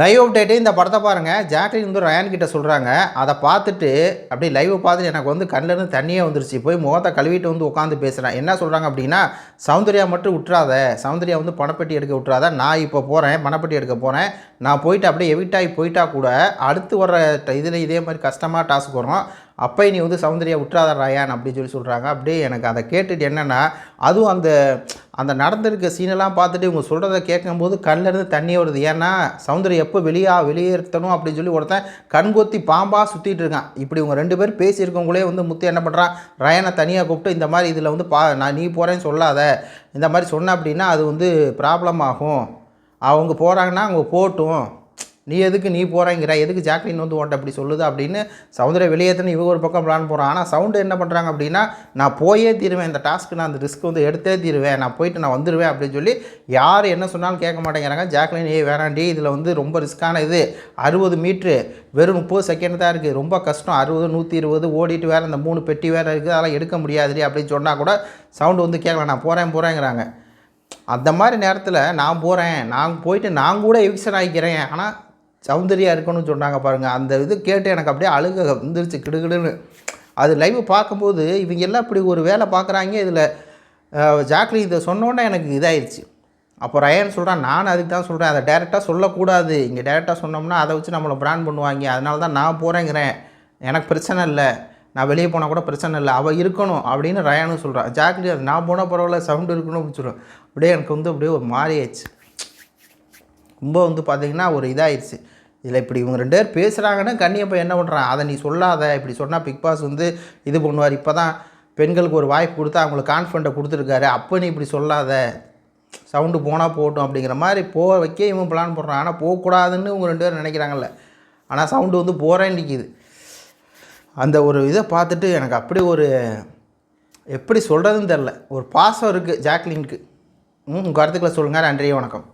Live update இந்த படத்தை பாருங்கள் ஜாக்லின் வந்து ரயான் கிட்ட சொல்கிறாங்க அதை பார்த்துட்டு அப்படியே லைவ் பார்த்துட்டு எனக்கு வந்து கண்ணிலேருந்து தண்ணியே வந்துருச்சு. போய் முகத்தை கழுவிட்டு வந்து உட்காந்து பேசுகிறேன் என்ன சொல்கிறாங்க அப்படின்னா சௌந்தர்யா மட்டும் விட்டுறாத சௌந்தர்யா வந்து பணப்பெட்டி எடுக்க விட்டுறாத நான் இப்போ போகிறேன் பணப்பெட்டி எடுக்க போகிறேன் நான் போயிட்டு அப்படியே எவிட் போயிட்டா கூட அடுத்து வர இதில் இதே மாதிரி கஷ்டமாக டாஸ்க் வரும். அப்போ நீ வந்து சௌந்தர்யா விட்றாத ராயான் அப்படின்னு சொல்லி சொல்கிறாங்க அப்படியே எனக்கு அதை கேட்டுட்டு என்னென்னா அதுவும் அந்த அந்த நடந்திருக்க சீனெல்லாம் பார்த்துட்டு இவங்க சொல்கிறத கேட்கும்போது கண்ணிலேருந்து தண்ணி வருது. ஏன்னா சௌந்தர்யா எப்போ வெளியா வெளியேற்றணும் அப்படின்னு சொல்லி ஒருத்தன் கண்கொத்தி பாம்பாக சுற்றிட்டு இருக்கான். இப்படி இவங்க ரெண்டு பேரும் பேசியிருக்கவங்களே வந்து முத்து என்ன பண்ணுறான் ரயனை தனியாக கூப்பிட்டு இந்த மாதிரி இதில் வந்து பா நான் நீ போகிறேன்னு சொல்லாத. இந்த மாதிரி சொன்ன அப்படின்னா அது வந்து ப்ராப்ளம் ஆகும். அவங்க போகிறாங்கன்னா அவங்க போட்டும். நீ எதுக்கு நீ போகிறேங்கிற எதுக்கு ஜாக்லின் வந்து உன்ட்ட அப்படி சொல்லுது அப்படின்னு சவுந்தர வெளியேற்றணும் இவங்க ஒரு பக்கம் பிளான் போகிறான் ஆனால் சவுண்டு என்ன பண்ணுறாங்க அப்படின்னா நான் போயே தீருவேன். இந்த டாஸ்க்கு நான் அந்த ரிஸ்க் வந்து எடுத்தே தீருவேன். நான் போயிட்டு நான் வந்துடுவேன் அப்படின்னு சொல்லி யார் என்ன சொன்னாலும் கேட்க மாட்டேங்கிறாங்க. ஜாக்லின் ஏ வேணாண்டி இதில் வந்து ரொம்ப ரிஸ்க்கான இது. அறுபது மீட்ரு வெறும் முப்பது செகண்ட் தான் இருக்குது ரொம்ப கஷ்டம். அறுபது நூற்றி இருபது ஓடிட்டு வேறு இந்த மூணு பெட்டி வேறு இருக்குது அதெல்லாம் எடுக்க முடியாதுடி அப்படின்னு சொன்னால் கூட சவுண்டு வந்து கேட்கலாம் நான் போகிறேன் போகிறேங்கிறாங்க அந்த மாதிரி நேரத்தில் நான் போகிறேன் நான் போயிட்டு நான் கூட எவிக்ஷன் ஆகிக்கிறேன். ஆனால் சௌந்தரியா இருக்கணும்னு சொன்னாங்க பாருங்கள் அந்த இது கேட்டு எனக்கு அப்படியே அழுக வந்துருச்சு கிடுகிடுன்னு. அது லைவ் பார்க்கும்போது இவங்க எல்லாம் இப்படி ஒரு வேலை பார்க்குறாங்க இதில் ஜாக்லி இதை சொன்னோன்னே எனக்கு இதாயிருச்சு. அப்போ ரயான் சொல்கிறான் நான் அதுக்கு தான் சொல்கிறேன் அதை டேரெக்டாக சொல்லக்கூடாது. இங்கே டேரெக்டாக சொன்னோம்னா அதை வச்சு நம்மளை பிராண்ட் பண்ணுவாங்க. அதனால தான் நான் போகிறேங்கிறேன் எனக்கு பிரச்சனை இல்லை. நான் வெளியே போனால் கூட பிரச்சனை இல்லை. அவள் இருக்கணும் அப்படின்னு ரயானும் சொல்கிறான். ஜாக்லி அது நான் போனால் பரவாயில்ல சவுண்டு இருக்கணும் அப்படின்னு சொல்கிறேன். அப்படியே எனக்கு வந்து அப்படியே ஒரு மாறி ஆயிடுச்சு ரொம்ப வந்து பார்த்திங்கன்னா ஒரு இதாகிடுச்சு இதில் இப்படி இவங்க ரெண்டு பேர் பேசுகிறாங்கன்னா கண்ணியப்போ என்ன பண்ணுறான் அதை நீ சொல்லாத. இப்படி சொன்னால் பிக் பாஸ் வந்து இது பண்ணுவார். இப்போ தான் பெண்களுக்கு ஒரு வாய்ப்பு கொடுத்து அவங்களுக்கு கான்ஃபிடண்ட்டை கொடுத்துருக்காரு. அப்போ நீ இப்படி சொல்லாத. சவுண்டு போனால் போகட்டும் அப்படிங்கிற மாதிரி போக வைக்க இவன் பிளான் போடுறான். ஆனால் போகக்கூடாதுன்னு இவங்க ரெண்டு பேரும் நினைக்கிறாங்கல்ல. ஆனால் சவுண்டு வந்து போகிறேன் நிற்கிது அந்த ஒரு இதை பார்த்துட்டு எனக்கு அப்படி ஒரு எப்படி சொல்கிறதுன்னு தெரில ஒரு பாசம் இருக்குது ஜாக்லினுக்கு. ம் உங்கள் கருத்துக்களை சொல்லுங்கள் நன்றி வணக்கம்.